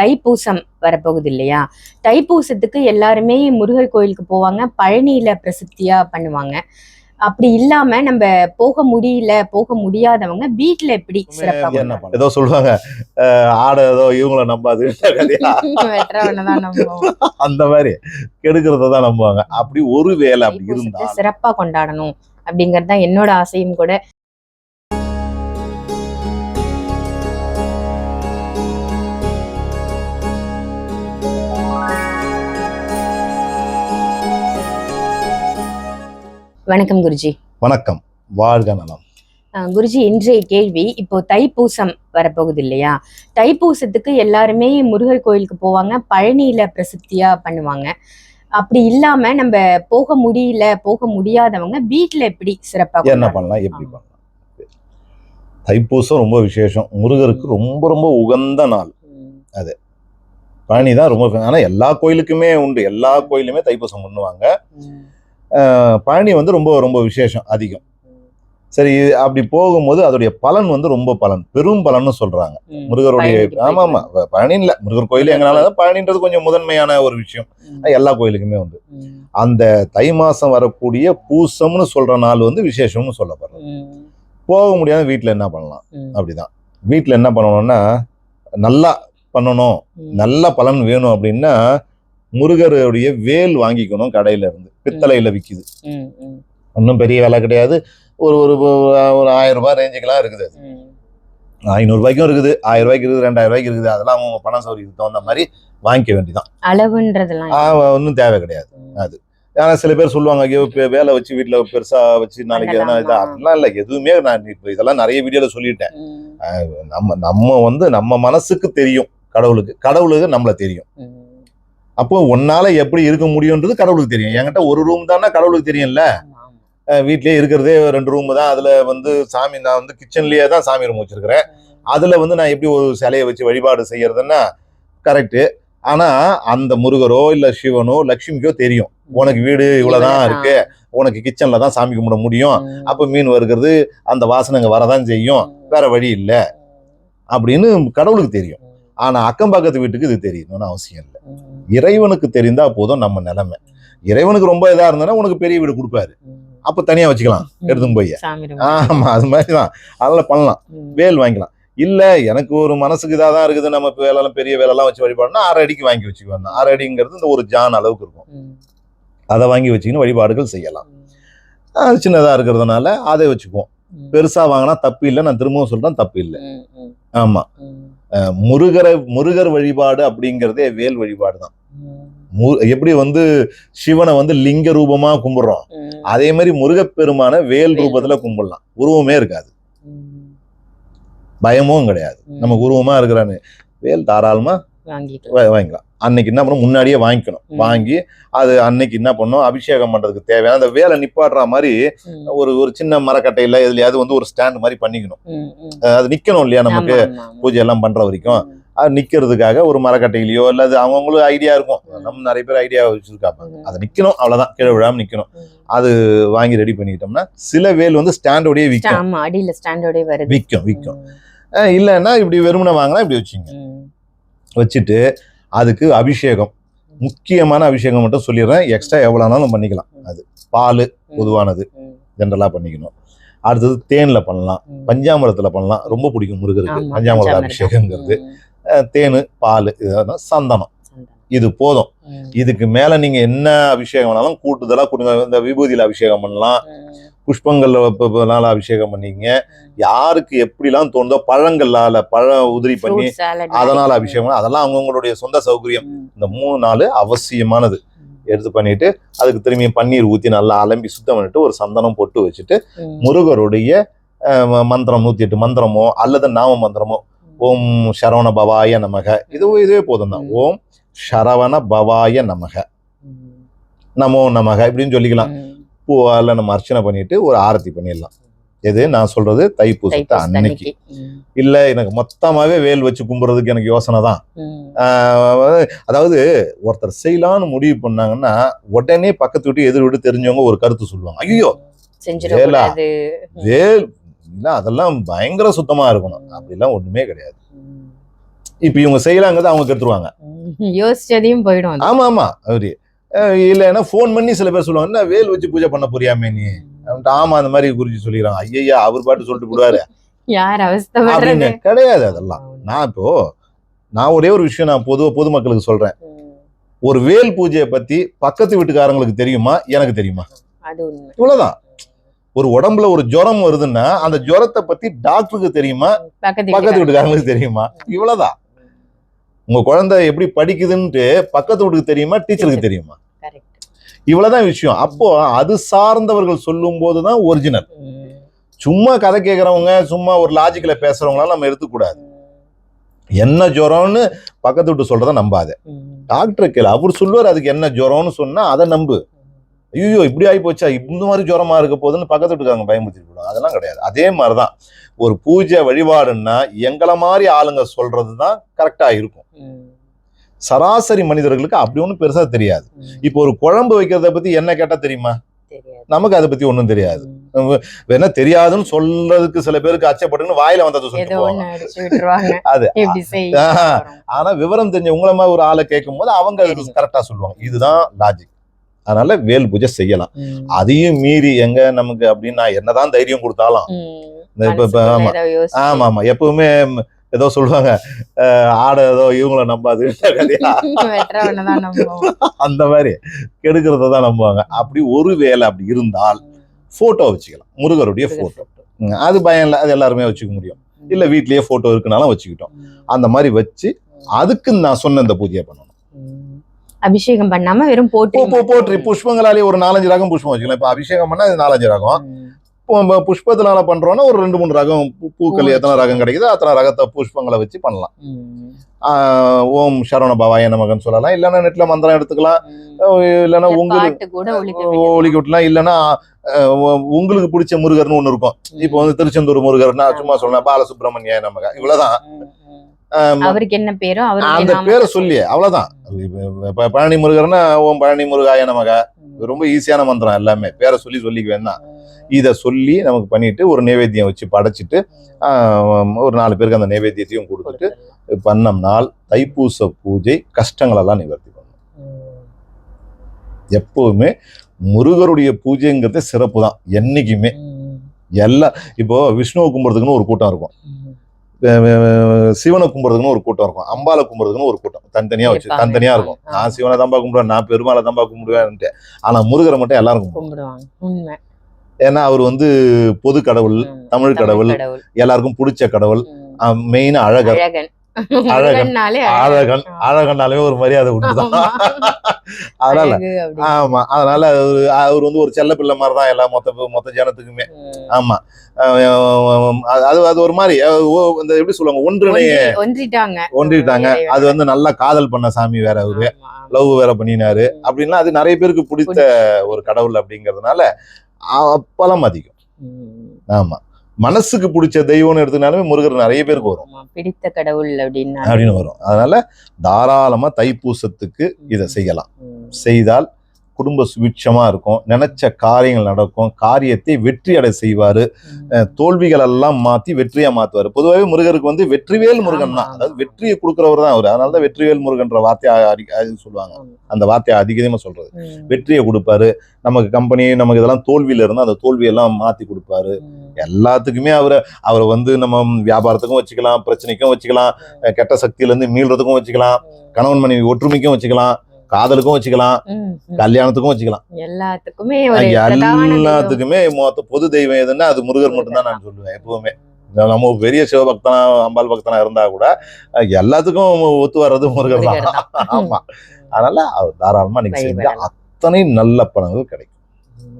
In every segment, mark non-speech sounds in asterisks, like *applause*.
தைப்பூசம் வரப்போகுது இல்லையா தைப்பூசத்துக்கு எல்லாருமே முருகர் கோயிலுக்கு போவாங்க பழனியில பிரசித்தியா பண்ணுவாங்க. அப்படி இல்லாம நம்ம போக முடியல போக முடியாதவங்க வீட்ல எப்படி சிறப்பா என்ன பண்ண- ஏதோ சொல்லுவாங்க ஆடை ஏதோ இவங்கள நம்பாது. அந்த மாதிரி கெடுக்கிறத தான் நம்புவாங்க. அப்படி ஒரு வேலை அப்படி இருந்தா சிறப்பா கொண்டாடணும் அப்படிங்கறது தான் என்னோட ஆசையும் கூட. வணக்கம் குருஜி. வணக்கம். வாழ்க நலம். குருஜி இன்றைய கேள்வி இப்போ தைப்பூசம் வரப்போகுது இல்லையா? தைப்பூசத்துக்கு எல்லாருமே முருகர் கோயிலுக்கு போவாங்க பழனியில பிரசித்தியா பண்ணுவாங்க. அப்படி இல்லாம நம்ம போக முடியல போக முடியாதவங்க வீட்ல எப்படி சிறப்பா என்ன? பண்ணலாம் எப்படி பண்ணலாம்? தைப்பூசம் ரொம்ப விசேஷம். முருகருக்கு ரொம்ப ரொம்ப உகந்த நாள். ம், பழனி தான் ரொம்ப ஆனா எல்லா கோயிலுக்குமே உண்டு. எல்லா கோயிலுமே தைப்பூசம் பண்ணுவாங்க. பழனி வந்து ரொம்ப ரொம்ப விசேஷம் அதிகம். சரி அப்படி போகும்போது அதோடைய பலன் வந்து ரொம்ப பலன். பெரும் பலன்னு சொல்றாங்க. முருகருடைய ஆமா ஆமா பழனி இல்ல. முருகர் கோயில் எங்கனால பழனின்றது கொஞ்சம் முதன்மையான ஒரு விஷயம். எல்லா கோயிலுக்குமே ம், அந்த தை மாசம் வரக்கூடிய பூசம்னு சொல்ற நாள் வந்து விசேஷம்னு சொல்லப்படுறது. ம், போக முடியாத வீட்டில் என்ன பண்ணலாம்? அப்படிதான். வீட்டில் என்ன பண்ணணும்னா நல்லா பண்ணணும். நல்ல பலன் வேணும் அப்படின்னா முருகருடைய வேல் வாங்கிக்கணும் கடையில இருந்து. பித்தளையில ம், ஒன்றும் பெரிய விலை கிடையாது. ஒரு ஒரு ஒரு ஆயிரம் ரூபாய் ரேஞ்சுக்கெல்லாம் இருக்குது அது. ம். ஐநூறு ரூபாய்க்கும் இருக்குது ஆயிரம் ரூபாய்க்கு இருக்குது ரெண்டாயிரம் ரூபாய்க்கு இருக்குது. அதெல்லாம் அவங்க பணம் சௌகரியத்துக்கு தகுந்த மாதிரி வாங்கிக்க வேண்டியதான் அளவுன்றதெல்லாம் ஒன்றும் தேவை கிடையாது. அது. ஆனா சில பேர் சொல்லுவாங்க ஐயோ வேலை வச்சு வீட்டுல பெருசா வச்சு நாளைக்கு எதனா இது பண்ணலாமா? அப்படிலாம் இல்லை. எதுவுமே நான் இப்போ இதெல்லாம் நிறைய வீடியோல சொல்லிட்டேன். நம்ம நம்ம வந்து நம்ம மனசுக்கு தெரியும் கடவுளுக்கு. கடவுளுக்கு நம்மள தெரியும். அப்போ உன்னால எப்படி இருக்க முடியும்ன்றது கடவுளுக்கு தெரியும். என்கிட்ட ஒரு ரூம் தானே கடவுளுக்கு தெரியும்ல? வீட்லயே இருக்கிறதே ரெண்டு ரூம் தான். அதுல வந்து சாமி நான் வந்து கிச்சன்லயே தான் சாமி ரூம் வச்சிருக்கிறேன். அதுல வந்து நான் எப்படி ஒரு சிலையை வச்சு வழிபாடு செய்யறதுன்னா கரெக்ட் ஆனா அந்த முருகரோ இல்ல சிவனோ லட்சுமிக்கோ தெரியும். உனக்கு வீடு இவ்வளவுதான் இருக்கு. உனக்கு கிச்சன்ல தான் சாமி கும்பிட முடியும். அப்ப மீன் வருகிறது அந்த வாசனைங்க வரதான் செய்யும். வேற வழி இல்ல. அப்படின்னு கடவுளுக்கு தெரியும். ஆனா அக்கம் பக்கத்து வீட்டுக்கு இது தெரியணும்னு அவசியம் இல்லை. இறைவனுக்கு தெரிந்தா போதும் நம்ம நிலைமை. இறைவனுக்கு ரொம்ப இதா இருந்ததுன்னா உனக்கு பெரிய வீடு கொடுப்பாரு. அப்ப தனியா வச்சுக்கலாம். எடுத்துன்னு போய். சாமி room. ஆமா அது மாதிரிதான். அதெல்லாம் பண்ணலாம். வேல் வாங்கிக்கலாம். இல்ல எனக்கு ஒரு மனசுக்கு இதாக தான் இருக்குது. நம்ம வேலைலாம் பெரிய வேலைலாம் வச்சு வழிபாடுனா அரை அடிக்கு வாங்கி வச்சுக்குவேன். அரை அடிங்கிறது இந்த ஒரு ஜான் அளவுக்கு இருக்கும். அதை வாங்கி வச்சுக்கின்னு வழிபாடுகள் செய்யலாம். அது சின்னதா இருக்கிறதுனால அதை வச்சுக்குவோம். பெருசா வாங்கினா தப்பு இல்லை. நான் திரும்பவும் சொல்றேன் தப்பு இல்லை. ஆமா. முருகரை முருகர் வழிபாடு அப்படிங்கிறதே வேல் வழிபாடு தான் எப்படி வந்து சிவனை வந்து லிங்க ரூபமா கும்பிடுறோம். அதே மாதிரி முருகப்பெருமான வேல் வேல். ரூபத்துல கும்பிடலாம். உருவமே இருக்காது. பயமும் கிடையாது. ம். நமக்கு உருவமா இருக்கிறான்னு வேல் தாராளமா வாங்கிக்கலாம். அன்னைக்கு என்ன பண்ணணும்? முன்னாடியே வாங்கிக்கணும். வாங்கி அது அன்னைக்கு என்ன பண்ணணும்? அபிஷேகம் பண்றதுக்கு தேவையான அந்த வேலை நிப்பாட்டுற மாதிரி ஒரு ஒரு சின்ன மரக்கட்டையில எதுலயாவது வந்து ஒரு ஸ்டாண்ட் மாதிரி பண்ணிக்கணும். அது நிக்கணும் இல்லையா நமக்கு. பூஜை எல்லாம் பண்ற வரைக்கும். ம், அது நிக்கிறதுக்காக ஒரு மரக்கட்டையிலயோ அல்லது அவங்கவுங்களுக்கு ஐடியா இருக்கும். நம்ம நிறைய பேர் ஐடியா வச்சிருக்காங்க. ம். அது நிக்கணும் அவ்வளவுதான். கீழே விழாம நிக்கணும். ம். வாங்கி ரெடி பண்ணிக்கிட்டோம்னா சில வேல் வந்து ஸ்டாண்டோடய விற்கும் அடியில ஸ்டாண்டோடய வருது. விற்கும் விற்கும் இல்லைன்னா இப்படி வெறுமனை வாங்கினா இப்படி வச்சுங்க. வச்சுட்டு அதுக்கு அபிஷேகம் முக்கியமான அபிஷேகம் மட்டும் சொல்லிடுறேன். எக்ஸ்ட்ரா எவ்வளோனாலும் பண்ணிக்கலாம். அது பால் பொதுவானது. ஜென்ரலாக பண்ணிக்கணும். அடுத்தது தேனில் பண்ணலாம். பஞ்சாமிரத்தில் பண்ணலாம். ரொம்ப பிடிக்கும் முருகருக்கு. பஞ்சாமிரத. அபிஷேகங்கிறது. தேன் பால் இதெல்லாம் சந்தனம். இது போதும். இதுக்கு மேல நீங்க என்ன அபிஷேகம் வேணாலும் கூட்டுதலா கொடுங்க. இந்த விபூதியில அபிஷேகம் பண்ணலாம். ம், புஷ்பங்கள்ல ப- ப- நால அபிஷேகம் பண்ணிங்க. யாருக்கு எப்படிலாம் தோணுதோ பழங்கள்லால பழம் உதிரி பண்ணி அதனால. அபிஷேகம் பண்ணலாம். அதெல்லாம் அவங்கவுங்களுடைய சொந்த சௌகரியம். இந்த மூணு நாள் அவசியமானது. எடுத்து பண்ணிட்டு அதுக்கு திரும்பி பன்னீர் ஊத்தி நல்லா அலம்பி சுத்தம் பண்ணிட்டு ஒரு சந்தனம் பொட்டு வச்சுட்டு முருகருடைய மந்திரம் நூத்தி எட்டு மந்திரமோ அல்லது நாம மந்திரமோ ஓம் சரவண பவாய நமக. இது இதுவே போதும் தான். ஓம் சரவண பவாய நமக. நமோ நமக இப்படின்னு சொல்லிக்கலாம். பூவால நம்ம அர்ச்சனை பண்ணிட்டு ஒரு ஆரத்தி பண்ணிடலாம். எது? நான் சொல்றது தைப்பூசத்தை அன்னைக்கு. இல்ல எனக்கு மொத்தமாவே வேல் வச்சு கும்பிடுறதுக்கு எனக்கு யோசனை தான். அதாவது ஒருத்தர் செய்யலாம்னு முடிவு பண்ணாங்கன்னா உடனே பக்கத்து வீட்டு எதிர் வீட்டு தெரிஞ்சவங்க ஒரு கருத்து சொல்லுவாங்க. ஐயோ! வேல் இல்ல அதெல்லாம் பயங்கர சுத்தமா இருக்கணும். அப்படிலாம் ஒண்ணுமே கிடையாது. இப்ப இவங்க செய்யலாங்கிறத அவங்க கெடுத்துருவாங்க. ம், யோசிச்சதையும் போயிடும் அது. ஆமா ஆமா அவரு. இல்லைன்னா ஃபோன் பண்ணி சில பேர் சொல்லுவாங்க என்ன வேல் வச்சு பூஜை பண்ண போறியாமே நீ? ஆமா அந்த மாதிரி குறிச்சு சொல்லிடுறாங்க ஐயா அவர் பாட்டு சொல்லிட்டு விடுவாரு *laughs* யார் கிடையாது அதெல்லாம். நான் இப்போ நான் ஒரே ஒரு விஷயம் நான் பொதுவா பொதுமக்களுக்கு சொல்றேன். ஒரு வேல் பூஜையை பத்தி பக்கத்து வீட்டுக்காரங்களுக்கு தெரியுமா? எனக்கு தெரியுமா? இவ்வளவுதான். ஒரு உடம்புல ஒரு ஜுரம் வருதுன்னா அந்த ஜுரத்தை பத்தி டாக்டருக்கு தெரியுமா? பக்கத்து பக்கத்து வீட்டுக்காரங்க. வீட்டுக்காரங்களுக்கு தெரியுமா? இவ்வளவுதான். உங்க குழந்தை எப்படி படிக்குதுன்ட்டு பக்கத்து வீட்டுக்கு தெரியுமா? டீச்சருக்கு தெரியுமா. இவ்வளவுதான் விஷயம். அப்போ அது சார்ந்தவர்கள் சொல்லும் போதுதான் ஒரிஜினல் சும்மா கதை கேட்கறவங்க சும்மா ஒரு லாஜிக்கல பேசுறவங்களாம் நம்ம எடுத்துக்கூடாது. என்ன ஜுரம்னு பக்கத்து வீட்டு சொல்றத நம்பாத. டாக்டர் கேளு அவர் சொல்லுவார் அதுக்கு என்ன ஜுரம்னு சொன்னா அதை நம்பு. ஐயோ இப்படி ஆகி போச்சா இந்த மாதிரி ஜுரமா இருக்க போகுதுன்னு பக்கத்து வீட்டுக்காரங்க பயமுறுத்தி விடுவாங்க அதெல்லாம் கிடையாது. அதே மாதிரிதான். ஒரு பூஜை வழிபாடுன்னா எங்களை மாதிரி ஆளுங்க சொல்றது தான் கரெக்டா இருக்கும். சராசரி மனிதர்களுக்கு அப்படி ஒன்றும் பெருசா தெரியாது. இப்போ ஒரு குழம்பு வைக்கிறத பத்தி என்ன கேட்டா தெரியுமா. நமக்கு அதை பத்தி ஒன்றும் தெரியாது. வேணா தெரியாதுன்னு சொல்றதுக்கு சில பேருக்கு அச்சப்பட்டுன்னு வாயில வந்ததை விட்டுருவாங்க. *laughs* அது. ஆனா விவரம் தெரிஞ்ச உங்களை மாதிரி ஒரு ஆளை கேட்கும் போது அவங்க. கரெக்டா சொல்லுவாங்க. இதுதான் லாஜிக் அதனால வேல் பூஜை செய்யலாம். அதையும் மீறி எங்க நமக்கு அப்படின்னு நான் என்னதான் தைரியம் கொடுத்தாலும். ஆமா. ஆமா ஆமா. எப்பவுமே ஏதோ சொல்லுவாங்க ஆடை ஏதோ இவங்கள நம்பாது. *laughs* அந்த மாதிரி கெடுக்கிறத தான் நம்புவாங்க. அப்படி ஒரு வேலை அப்படி இருந்தால் போட்டோ வச்சுக்கலாம். முருகருடைய போட்டோ அது பயம் இல்லை. அது எல்லாருமே வச்சுக்க முடியும். இல்ல வீட்லயே போட்டோ இருக்குனாலும் வச்சுக்கிட்டோம். அந்த மாதிரி வச்சு அதுக்கு நான் சொன்ன இந்த பூஜையை பண்ணணும். அபிஷேகம் பண்ணாம வெறும் போட்டு போ- போ- போற்றி புஷ்பங்களாலே ஒரு நாலஞ்சு ரகம் புஷ்பம் வச்சுக்கலாம். இப்ப அபிஷேகம் பண்ணா இது நாலஞ்சு ரகம். புஷ்பத்தினால பண்றோம்னா ஒரு ரெண்டு மூணு ரகம் பூக்கள் எத்தனை. ரகம் கிடைக்குதோ அத்தனை ரகத்தை புஷ்பங்களை வச்சு பண்ணலாம். ஆஹ் ஓம் சரவண பவாய நமகன் சொல்லலாம். இல்லைன்னா நெட்ல மந்திரம் எடுத்துக்கலாம். இல்லைன்னா உங்களுக்கு பாட்டு ஒழிக்க ஒலிக்க விட்டலாம். இல்லைன்னா உங்களுக்கு பிடிச்ச முருகர்னு ஒண்ணு இருக்கும். இப்போ வந்து திருச்செந்தூர் முருகர்னா சும்மா சொல்லலாம் பாலசுப்ரமணிய நமக. இவ்வளவுதான். அவருக்கு என்ன பேரோ அந்த அவருக்கு பேரை சொல்லி அவ்வளவுதான். பழனி முருகர்னா ஓம் பழனி முருகாய நமக. ரொம்ப ஈஸியான மந்திரம் எல்லாமே. பேரை சொல்லி சொல்லிக்க வேண்டாம் இதை சொல்லி நமக்கு பண்ணிட்டு ஒரு நைவேத்தியம் வச்சு படைச்சிட்டு ஒரு நாலு பேருக்கு அந்த நைவேத்தியத்தையும் கொடுத்துட்டு பண்ணோம்னால் தைப்பூச பூஜை கஷ்டங்களெல்லாம் நிவர்த்தி பண்ணும். எப்பவுமே முருகருடைய பூஜைங்கிறது சிறப்பு தான் என்னைக்குமே. எல்லா இப்போ விஷ்ணுவை கும்பிட்றதுக்குன்னு ஒரு கூட்டம் இருக்கும். சிவனை கும்பிட்றதுக்குன்னு ஒரு கூட்டம் இருக்கும். அம்பாலை கும்பிட்றதுக்குன்னு ஒரு கூட்டம். தனித்தனியா வச்சு இருப்பாங்க, தனித்தனியா இருக்கும். நான் சிவனை தான்பா கும்பிடுவேன் நான் பெருமாளை தான்பா கும்பிடுவேன்ட்டு ஆனா முருகரை மட்டும் எல்லாரும் கும்பிடுவாங்க. ஏன்னா அவர் வந்து பொது கடவுள். தமிழ் கடவுள் எல்லாருக்கும் பிடிச்ச கடவுள். மெயின் அழகர். அழகன் அழகன்னாலே ஒரு மரியாதை உண்டுதான். அதனால. ஆமா அதனால அவரு அவர் வந்து ஒரு செல்ல பிள்ளை மாதிரி தான் எல்லா மொத்த மொத்த ஜனத்துக்குமே. ஆமா அது அது- ஒரு மாதிரி இந்த எப்படி சொல்லுவாங்க ஒன்றிணைய ஒன்றி- ஒன்றிட்டாங்க ஒன்றிட்டாங்க. அது வந்து நல்லா காதல் பண்ண சாமி வேற அவரு. லவ் வேற பண்ணினாரு அப்படின்னா அது நிறைய பேருக்கு பிடித்த ஒரு கடவுள் அப்படிங்கறதுனால அப்பெல்லாம் அதிகம். ஆமா மனசுக்கு பிடிச்ச தெய்வம்னு எடுத்துனாலுமே முருகர் நிறைய பேருக்கு வரும். பிடித்த கடவுள் அப்படின்னா. அப்படின்னு வரும். அதனால தாராளமா தைப்பூசத்துக்கு இதை செய்யலாம். செய்தால் குடும்ப சுபிட்சமா இருக்கும். நினைச்ச காரியங்கள் நடக்கும். காரியத்தை வெற்றி அடை செய்வாரு. தோல்விகள் எல்லாம் மாத்தி வெற்றியா மாத்துவாரு. பொதுவாகவே முருகருக்கு வந்து வெற்றிவேல் முருகன் தான். அதாவது. வெற்றியை கொடுக்குறவர் தான் அவர். அதனால தான் வெற்றிவேல் முருகன்ற வார்த்தையை சொல்லுவாங்க. அந்த வார்த்தையை அதிகமா சொல்றது. ம். வெற்றியை கொடுப்பாரு. நமக்கு கம்பெனி நமக்கு இதெல்லாம் தோல்வியில இருந்தா அந்த தோல்வியெல்லாம் மாத்தி கொடுப்பாரு. எல்லாத்துக்குமே அவரை அவரை வந்து நம்ம வியாபாரத்துக்கும் வச்சுக்கலாம் பிரச்சனைக்கும் வச்சுக்கலாம் கெட்ட சக்தியில இருந்து மீள்றதுக்கும் வச்சுக்கலாம் கணவன் மனைவி ஒற்றுமைக்கும் வச்சுக்கலாம். காதலுக்கும் வச்சுக்கலாம். கல்யாணத்துக்கும் வச்சுக்கலாம் எல்லாத்துக்குமே. எல்லாத்துக்குமே மொத்த பொது தெய்வம் எதுன்னா அது முருகர் மட்டும்தான் நான் சொல்லுவேன் எப்பவுமே நம்ம பெரிய சிவபக்தனா அம்பாள் பக்தனா இருந்தா கூட எல்லாத்துக்கும் ஒத்து வர்றது முருகர் தான். *laughs* ஆமா அதனால தாராளமா நீங்க செஞ்ச. அத்தனை நல்ல பலன்கள் கிடைக்கும்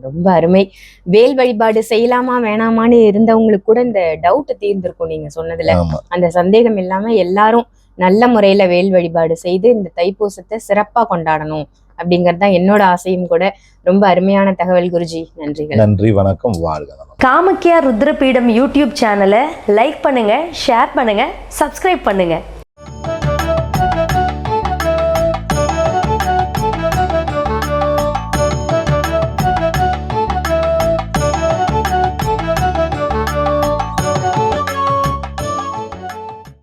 ரொம்ப அருமை வேல் வழிபாடு செய்யலாமா வேணாமான்னு இருந்தவங்களுக்கு கூட இந்த டவுட் தீர்ந்திருக்கும் நீங்க சொன்னதுல அந்த சந்தேகம் இல்லாம எல்லாரும் நல்ல முறையில வேல் வழிபாடு செய்து இந்த தைப்பூசத்தை சிறப்பா கொண்டாடணும் அப்படிங்கறது தான் என்னோட ஆசையும் கூட. ரொம்ப அருமையான தகவல் குருஜி. நன்றிகள். நன்றி வணக்கம் வாழ்க. காமக்கியா ருத்ரபீடம் யூடியூப் சேனலை லைக் பண்ணுங்க ஷேர் பண்ணுங்க சப்ஸ்கிரைப் பண்ணுங்க.